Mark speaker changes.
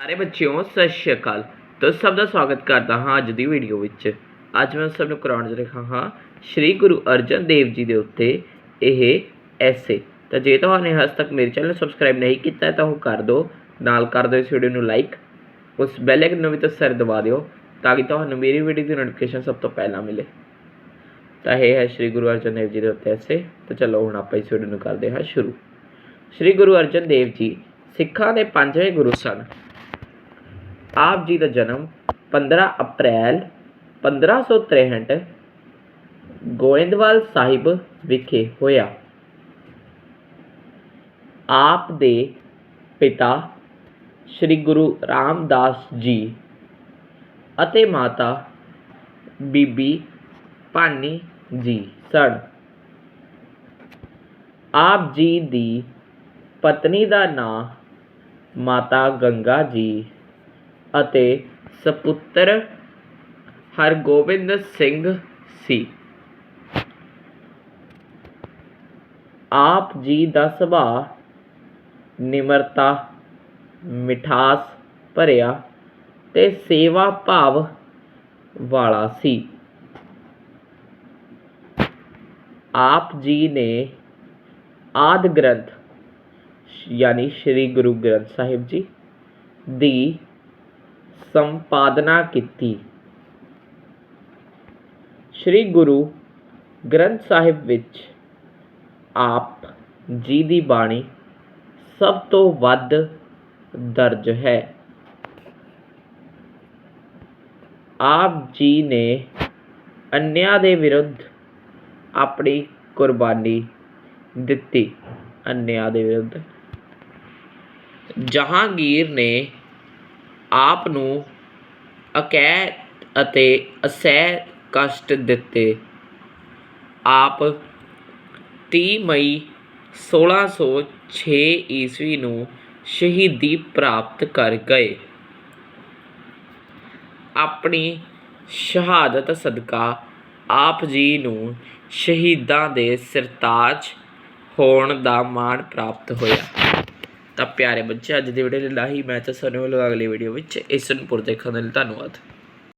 Speaker 1: ਸਾਰੇ ਬੱਚਿਓ, ਸਤਿ ਸ਼੍ਰੀ ਅਕਾਲ। ਤੁਸੀਂ ਸਭ ਦਾ ਸਵਾਗਤ ਕਰਦਾ ਹਾਂ ਅੱਜ ਦੀ ਵੀਡੀਓ ਵਿੱਚ। ਅੱਜ ਮੈਂ ਸਭ ਨੂੰ ਕਰਾਉਣ ਜਾ ਰਿਹਾ ਹਾਂ ਸ੍ਰੀ ਗੁਰੂ ਅਰਜਨ ਦੇਵ ਜੀ ਦੇ ਉੱਤੇ ਇਹ ਐਸੇ ਤਾਂ ਜੇ ਤੁਹਾਨੇ ਹਜੇ ਤੱਕ ਮੇਰੇ ਚੈਨਲ ਨੂੰ ਸਬਸਕ੍ਰਾਈਬ ਨਹੀਂ ਕੀਤਾ, ਤਾਂ ਉਹ ਕਰ ਦਿਓ। ਨਾਲ ਕਰ ਦਿਓ ਇਸ ਵੀਡੀਓ ਨੂੰ ਲਾਈਕ ਉਸ ਬੈਲ ਆਈਕਨ ਨੂੰ ਵੀ ਤਾਂ ਸਰ ਦਬਾ ਦਿਓ, ਤਾਂ ਕਿ ਤੁਹਾਨੂੰ ਮੇਰੀ ਵੀਡੀਓ ਦੀ ਨੋਟੀਫਿਕੇਸ਼ਨ ਸਭ ਤੋਂ ਪਹਿਲਾਂ ਮਿਲੇ। ਤਾਂ ਇਹ ਹੈ ਸ੍ਰੀ ਗੁਰੂ ਅਰਜਨ ਦੇਵ ਜੀ ਦੇ ਉੱਤੇ ਐਸੇ ਤਾਂ ਚਲੋ ਹੁਣ ਆਪਾਂ ਇਸ ਵੀਡੀਓ ਨੂੰ ਕਰਦੇ ਹਾਂ ਸ਼ੁਰੂ। ਸ੍ਰੀ ਗੁਰੂ ਅਰਜਨ ਦੇਵ ਜੀ ਸਿੱਖਾਂ ਦੇ ਪੰਜਵੇਂ ਗੁਰੂ ਸਨ। ਆਪ ਜੀ ਦਾ ਜਨਮ 15 ਅਪ੍ਰੈਲ 1563 ਗੋਇੰਦਵਾਲ ਸਾਹਿਬ ਵਿਖੇ ਹੋਇਆ। ਆਪ ਦੇ ਪਿਤਾ ਸ੍ਰੀ ਗੁਰੂ ਰਾਮਦਾਸ ਜੀ ਅਤੇ ਮਾਤਾ ਬੀਬੀ ਭਾਨੀ ਜੀ ਸਨ। ਆਪ ਜੀ ਦੀ ਪਤਨੀ ਦਾ ਨਾਂ ਮਾਤਾ ਗੰਗਾ ਜੀ ਅਤੇ ਸਪੁੱਤਰ ਹਰਗੋਬਿੰਦ ਸਿੰਘ ਸੀ। ਆਪ ਜੀ ਦਾ ਸੁਭਾਅ ਨਿਮਰਤਾ, ਮਿਠਾਸ ਭਰਿਆ ਤੇ ਸੇਵਾ ਭਾਵ ਵਾਲਾ ਸੀ। ਆਪ ਜੀ ਨੇ ਆਦਿ ਗ੍ਰੰਥ, ਯਾਨੀ ਸ੍ਰੀ ਗੁਰੂ ਗ੍ਰੰਥ ਸਾਹਿਬ ਜੀ, ਦੀ ਸੰਪਾਦਨਾ ਕੀਤੀ। ਸ੍ਰੀ ਗੁਰੂ ਗ੍ਰੰਥ ਸਾਹਿਬ ਵਿੱਚ ਆਪ ਜੀ ਦੀ ਬਾਣੀ ਸਭ ਤੋਂ ਵੱਧ ਦਰਜ ਹੈ। ਆਪ ਜੀ ਨੇ ਅੰਨਿਆਂ ਦੇ ਵਿਰੁੱਧ ਆਪਣੀ ਕੁਰਬਾਨੀ ਦਿੱਤੀ। ਅੰਨਿਆਂ ਦੇ ਵਿਰੁੱਧ। ਜਹਾਂਗੀਰ ਨੇ ਆਪ ਨੂੰ ਅਕੈਤ ਅਤੇ ਅਸਹਿ ਕਸ਼ਟ ਦਿੱਤੇ। ਆਪ ਤੀਹ ਮਈ 1606 ਈਸਵੀ ਨੂੰ ਸ਼ਹੀਦੀ ਪ੍ਰਾਪਤ ਕਰ ਗਏ। ਆਪਣੀ ਸ਼ਹਾਦਤ ਸਦਕਾ ਆਪ ਜੀ ਨੂੰ ਸ਼ਹੀਦਾਂ ਦੇ ਸਿਰਤਾਜ ਹੋਣ ਦਾ ਮਾਣ ਪ੍ਰਾਪਤ ਹੋਇਆ। ਤਾਂ ਪਿਆਰੇ ਬੱਚੇ, ਅੱਜ ਦੀ ਵੀਡੀਓ ਲਈ ਲਾਹੀ ਮੈਂ ਤਾਂ ਸਾਨੂੰ ਮਿਲੂ ਅਗਲੀ ਵੀਡੀਓ ਵਿੱਚ ਇਸ ਨੂੰ ਪੁਰ ਦੇਖਣ ਦੇ ਲਈ ਧੰਨਵਾਦ।